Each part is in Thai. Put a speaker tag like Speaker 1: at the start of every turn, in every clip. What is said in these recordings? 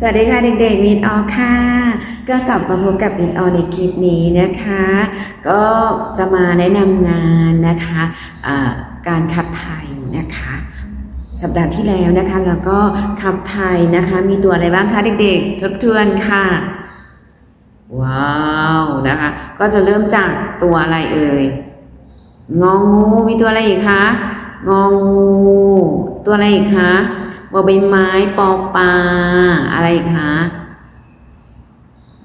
Speaker 1: สวัสดีค่ะเด็กๆมิดออค่ะ ก็กลับมาพบกับมิดออในคลิปนี้นะคะ ก็จะมาแนะนำงานนะคะอ่าการขับไทยนะคะ สัปดาห์ที่แล้วนะคะ แล้วก็ขับไทยนะคะ มีตัวอะไรบ้างคะเด็กๆ ทบทวนค่ะ ว้าวนะคะ ก็จะเริ่มจากตัวอะไรเอ่ยงองูมีตัวอะไรอีกคะงองู ตัวอะไรอีกคะ บอใบไม้ปอปลาอะไรอีกคะ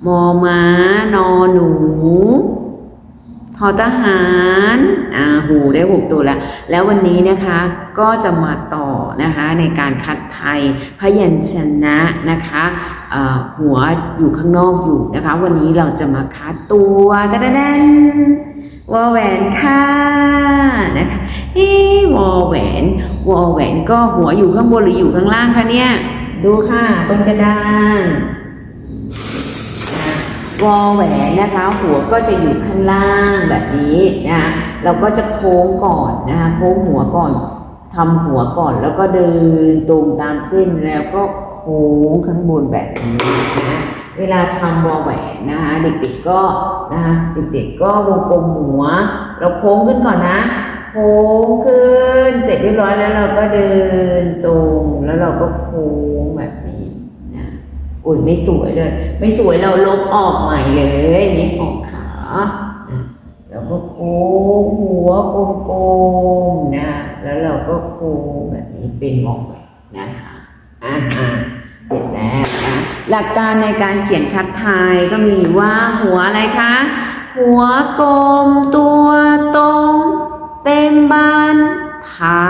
Speaker 1: มอม้านอหนูทอทหารอ่าหูได้หกตัวแล้ว แล้ววันนี้นะคะก็จะมาต่อนะคะในการคัดไทยพยัญชนะนะคะหัวอยู่ข้างนอกอยู่นะคะ วันนี้เราจะมาคัดตัวตะดะดันวอแหวนค่ะนะคะ เอ๊ะวอแหวน วอแหวนก็หัวอยู่ข้างบนหรืออยู่ข้างล่างคะเนี่ย ดูค่ะบนกระดานวอแหวนนะคะ หัวก็จะอยู่ข้างล่างแบบนี้นะเราก็จะโค้งก่อนนะคะโค้งหัวก่อนทำหัวก่อนแล้วก็เดินตรงตามเส้นแล้วก็โค้งข้างบนแบบนี้นะเวลาทำวอแหวนนะคะเด็กๆก็นะคะเด็กๆก็วงกลมหัว เราโค้งขึ้นก่อนนะ โค้งขึ้น เสร็จเรียบร้อยแล้วเราก็เดินตรงแล้วเราก็โค้งแบบนี้นะโอ้ยไม่สวยเลย ไม่สวยเราลบออกใหม่เลยนี่ออกขาแล้วก็โค้งหัวกลมๆนะแล้วเราก็โค้งแบบนี้เป็นหมอกแบบนะคะอ่าเสร็จแล้วนะหลักการในการเขียนคัดไทยก็มีว่าหัวอะไรคะ หัวกลมตัวตรง เต็มบานทา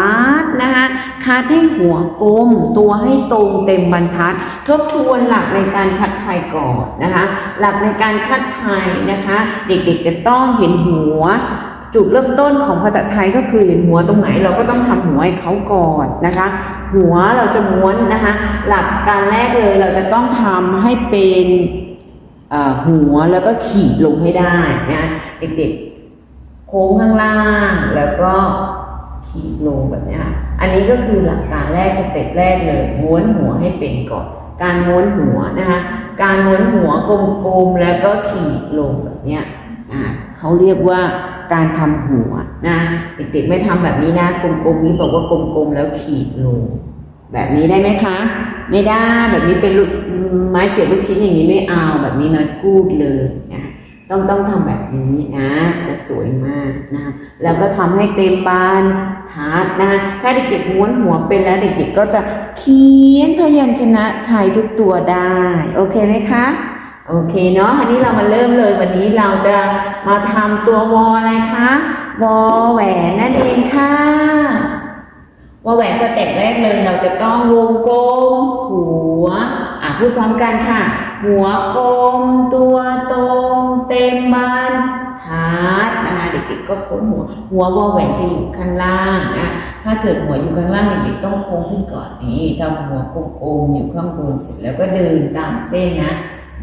Speaker 1: ดนะคะคัดให้หัวกลม ตัวให้ตรงเต็มบรรทัด ทบทวนหลักในการคัดไทยก่อนนะคะ หลักในการคัดไทยนะคะ เด็กๆจะต้องเห็นหัว จุดเริ่มต้นของภาษาไทยก็คือเห็นหัวตรงไหนเราก็ต้องทำหัวให้เขาก่อนนะคะ หัวเราจะม้วนนะคะ หลักการแรกเลยเราจะต้องทำให้เป็นหัวแล้วก็ขีดลงให้ได้นะเด็กๆ โค้งข้างล่าง แล้วก็ขีดลงแบบนี้อันนี้ก็คือหลักการแรกสเต็ปแรกเลยม้วนหัวให้เป็นก่อน การม้วนหัวนะคะการม้วนหัวกลมๆแล้วก็ขีดลงแบบนี้อ่าเขาเรียกว่าการทำหัวนะเด็กๆไม่ทำแบบนี้นะกลมๆนี้บอกว่ากลมๆแล้วขีดลง แบบนี้ได้ไหมคะ ไม่ได้แบบนี้เป็นลูกไม้เสียบลูกชิ้นอย่างนี้ไม่เอาแบบนี้นะกูดเลยนะ ต้องต้องทำแบบนี้นะ จะสวยมากนะแล้วก็ทำให้เต็มบานทัดนะถ้าเด็กๆม้วนหัวเป็นแล้วเด็กๆก็จะเขียนพยัญชนะไทยทุกตัวได้ โอเคไหมคะโอเคเนาะอันนี้เรามาเริ่มเลยวันนี้เราจะมาทำตัววออะไรคะวอแหวนนั่นเองค่ะว่าแหวนสเต็ปแรกเลยเราจะต้องวงกลมหัวอะพูดพร้อมกันค่ะ หัวกลมตัวตรงเต็มบานทาดนะคะเด็กๆก็โค้งหัว หัววอแหวนจะอยู่ข้างล่างนะถ้าเกิดหัวอยู่ข้างล่างเด็กๆต้องโค้งขึ้นก่อนนี่ทำหัวกลมๆอยู่ข้างบนเสร็จแล้วก็เดินตามเส้นนะ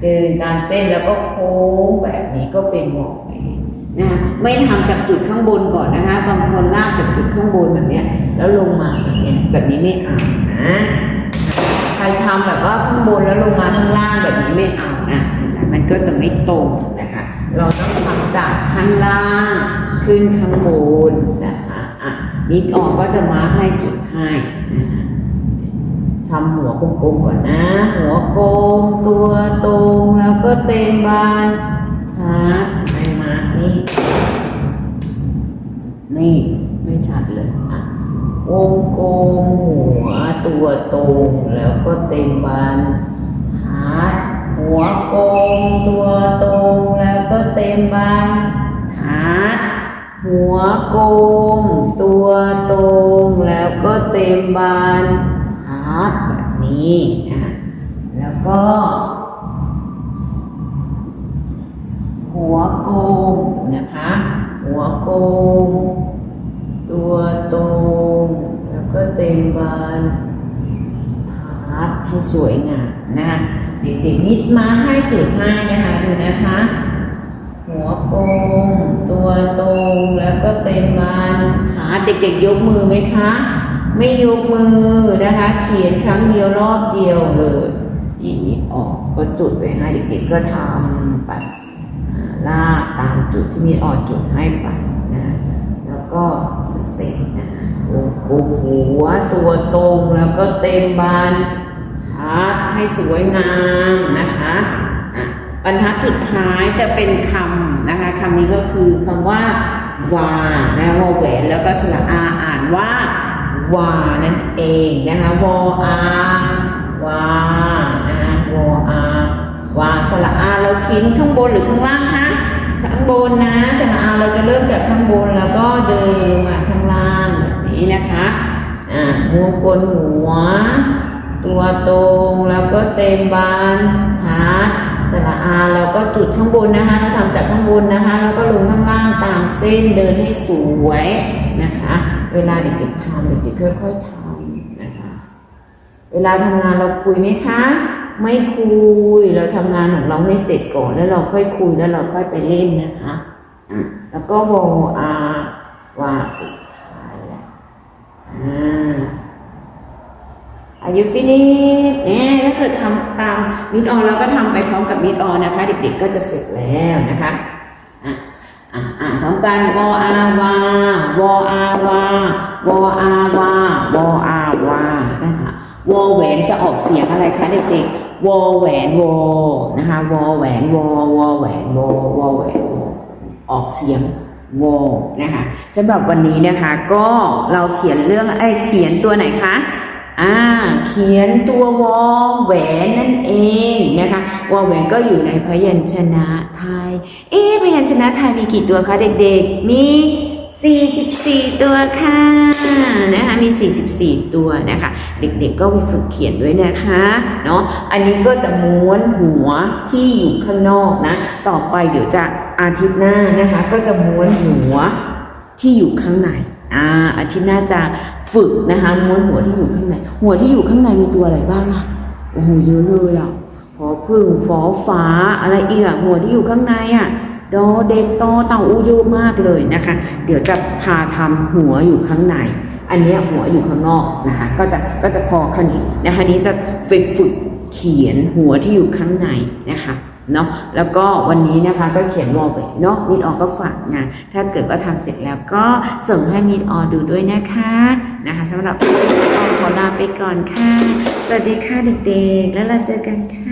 Speaker 1: เดินตามเส้นแล้วก็โค้งแบบนี้ก็เป็นวอแหวนนะไม่ทำจากจุดข้างบนก่อนนะคะ บางคนลากจากจุดข้างบนแบบเนี้ยแล้วลงมาแบบเนี้ยแบบนี้ไม่เอานะ ทำแบบว่าข้างบนแล้วลงมาข้างล่างแบบนี้ไม่เอานะมันก็จะไม่ตรงนะคะ เราต้องทำจากข้างล่างขึ้นข้างบนนะคะอะนิดออกก็จะมาให้จุดให้นะคะทำหัวกลมๆก่อนนะ หัวกลมตัวตรงแล้วก็เต็มบานฮะไม่มานี่ นี่ ไม่ชัดเลยอะ วงกลมหัวตัวตรงแล้วก็เต็มบานหาดหัวโกลมตัวตรงแล้วก็เต็มบานหาดหัวโกลมตัวตรงแล้วก็เต็มบานหาดแบบนี้นะแล้วก็หัวโกงนะคะ หัวโกงตัวตรง ก็เต็มบานทัดให้สวยงามนะคะเด็กๆนิดมาให้จุดให้นะคะดูนะคะ หัวโกงตัวตรงแล้วก็เต็มบานขาเด็กๆยกมือไหมคะ ไม่ยกมือนะคะ เขียนครั้งเดียวรอบเดียวเลยนี่ออกก็จุดไว้ให้เด็กๆก็ทำไปลากตามจุดที่มีออกจุดให้ไปนะ แล้วก็เสร็จนะ โอ้โหหัวตัวตรงแล้วก็เต็มบานทัดให้สวยงามนะคะบรรทัดสุดท้ายจะเป็นคำนะคะคำนี้ก็คือคำว่าวานะวอแหวนแล้วก็สระอาอ่านว่าวานั่นเองนะคะวออาวานะคะวออาวาสระอาเราทิ้งข้างบนหรือข้างล่างคะข้างบนนะสระอาเราจะเริ่มจากข้างบนแล้วก็เดินลงมาข้างล่าง นี้นะคะอ่าหัวกลหัว ตัวตรงแล้วก็เต็มบานขาสระอาแล้วก็จุดข้างบนนะคะเราทำจากข้างบนนะคะ แล้วก็ลงข้างล่างตามเส้นเดินให้สวยนะคะ เวลาเด็กๆทำเด็กๆค่อยๆทำนะคะ เวลาทำงานเราคุยไหมคะ ไม่คุยเราทำงานของเราให้เสร็จก่อนแล้วเราค่อยคุยแล้วเราค่อยไปเล่นนะคะ แล้วก็วออาวาสุดท้า อายุฟินิชเนี่ยถ้าเกิดทำตามมิดออนแล้วก็ทำไปพร้อมกับมิดออนนะคะ เด็กๆก็จะเสร็จแล้วนะคะอะอะอ่านพร้อมกันวออาวาวออาวาวออาวาวออาวานะคะวอแหวนจะออกเสียงอะไรคะเด็กๆวอแหวนวอนะคะวอแหวนวอวอแหวนวอวอแหวนออกเสียง วอนะคะสำหรับวันนี้นะคะก็เราเขียนเรื่องไอ้เขียนตัวไหนคะอ่าเขียนตัววอแหวนนั่นเองนะคะวอแหวนก็อยู่ในพยัญชนะไทย เอ๊พยัญชนะไทยมีกี่ตัวคะเด็กๆ มี 44 ตัวค่ะ นะคะมี 44 ตัวนะคะ เด็กๆก็ไปฝึกเขียนด้วยนะคะเนาะอันนี้ก็จะม้วนหัวที่อยู่ข้างนอกนะ ต่อไปเดี๋ยวจะอาทิตย์หน้านะคะ ก็จะม้วนหัวที่อยู่ข้างในอ่าอาทิตย์หน้าจะฝึกนะคะม้วนหัวที่อยู่ข้างในหัวที่อยู่ข้างในมีตัวอะไรบ้างอะโอ้โหเยอะเลยอะพอพึ่งฟอฟ้าอะไรอีกอะหัวที่อยู่ข้างในอะดอเด็กตอเต่าอูเยอะมากเลยนะคะ เดี๋ยวจะพาทำหัวอยู่ข้างใน อันนี้หัวอยู่ข้างนอกนะคะก็จะก็จะพอแค่นี้นะคะนี้จะฝึกฝึกเขียนหัวที่อยู่ข้างในนะคะเนาะแล้วก็วันนี้นะคะก็เขียนวอลเวเนาะมิดออก็ฝากงานถ้าเกิดว่าทำเสร็จแล้วก็ส่งให้มิดออดูด้วยนะคะนะคะสำหรับมิดออขอลาไปก่อนค่ะ สวัสดีค่ะเด็กๆ แล้วเราเจอกันค่ะ